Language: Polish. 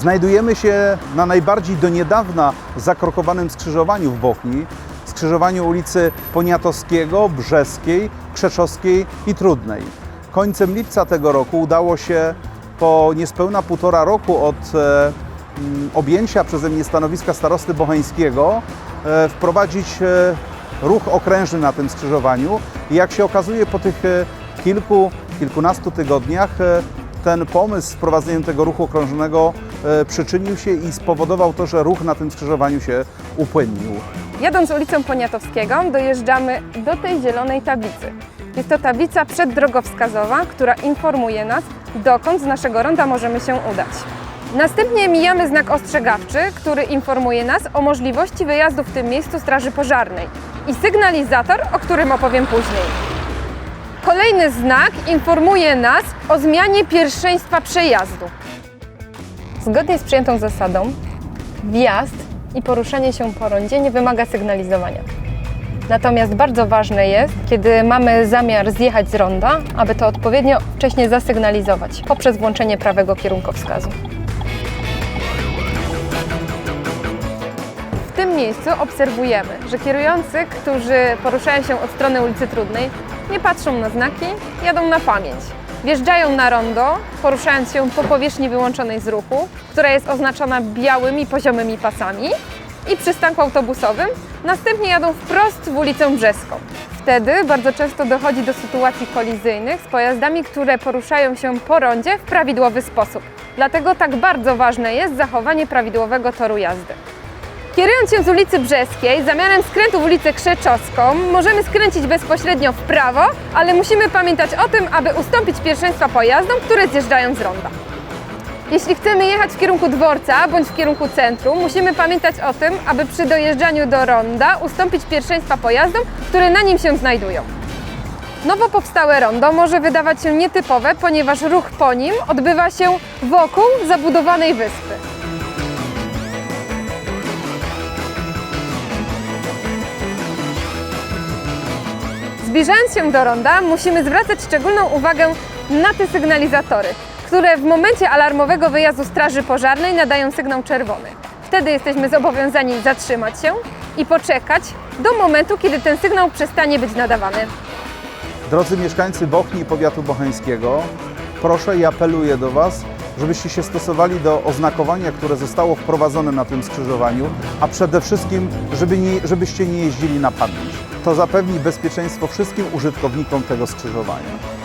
Znajdujemy się na najbardziej do niedawna zakrokowanym skrzyżowaniu w Bochni, skrzyżowaniu ulicy Poniatowskiego, Brzeskiej, Krzeczowskiej i Trudnej. Końcem lipca tego roku udało się po niespełna półtora roku od e, mm, objęcia przeze mnie stanowiska starosty bocheńskiego e, wprowadzić e, ruch okrężny na tym skrzyżowaniu i jak się okazuje po tych kilku, kilkunastu tygodniach ten pomysł z wprowadzeniem tego ruchu okrążnego e, przyczynił się i spowodował to, że ruch na tym skrzyżowaniu się upłynnił. Jadąc ulicą Poniatowskiego dojeżdżamy do tej zielonej tablicy. Jest to tablica przeddrogowskazowa, która informuje nas, dokąd z naszego ronda możemy się udać. Następnie mijamy znak ostrzegawczy, który informuje nas o możliwości wyjazdu w tym miejscu straży pożarnej i sygnalizator, o którym opowiem później. Kolejny znak informuje nas o zmianie pierwszeństwa przejazdu. Zgodnie z przyjętą zasadą, wjazd i poruszanie się po rondzie nie wymaga sygnalizowania. Natomiast bardzo ważne jest, kiedy mamy zamiar zjechać z ronda, aby to odpowiednio wcześniej zasygnalizować poprzez włączenie prawego kierunkowskazu. Tym miejscu obserwujemy, że kierujący, którzy poruszają się od strony ulicy Trudnej, nie patrzą na znaki, jadą na pamięć. Wjeżdżają na rondo, poruszając się po powierzchni wyłączonej z ruchu, która jest oznaczona białymi poziomymi pasami i przystanku autobusowym, następnie jadą wprost w ulicę Brzeską. Wtedy bardzo często dochodzi do sytuacji kolizyjnych z pojazdami, które poruszają się po rondzie w prawidłowy sposób. Dlatego tak bardzo ważne jest zachowanie prawidłowego toru jazdy. Kierując się z ulicy Brzeskiej, zamiarem skrętu w ulicę Krzeczowską, możemy skręcić bezpośrednio w prawo, ale musimy pamiętać o tym, aby ustąpić pierwszeństwa pojazdom, które zjeżdżają z ronda. Jeśli chcemy jechać w kierunku dworca bądź w kierunku centrum, musimy pamiętać o tym, aby przy dojeżdżaniu do ronda ustąpić pierwszeństwa pojazdom, które na nim się znajdują. Nowo powstałe rondo może wydawać się nietypowe, ponieważ ruch po nim odbywa się wokół zabudowanej wyspy. Zbliżając się do ronda, musimy zwracać szczególną uwagę na te sygnalizatory, które w momencie alarmowego wyjazdu straży pożarnej nadają sygnał czerwony. Wtedy jesteśmy zobowiązani zatrzymać się i poczekać do momentu, kiedy ten sygnał przestanie być nadawany. Drodzy mieszkańcy Bochni i powiatu bocheńskiego, proszę i apeluję do Was, żebyście się stosowali do oznakowania, które zostało wprowadzone na tym skrzyżowaniu, a przede wszystkim, żeby nie, żebyście nie jeździli na pamięć. To zapewni bezpieczeństwo wszystkim użytkownikom tego skrzyżowania.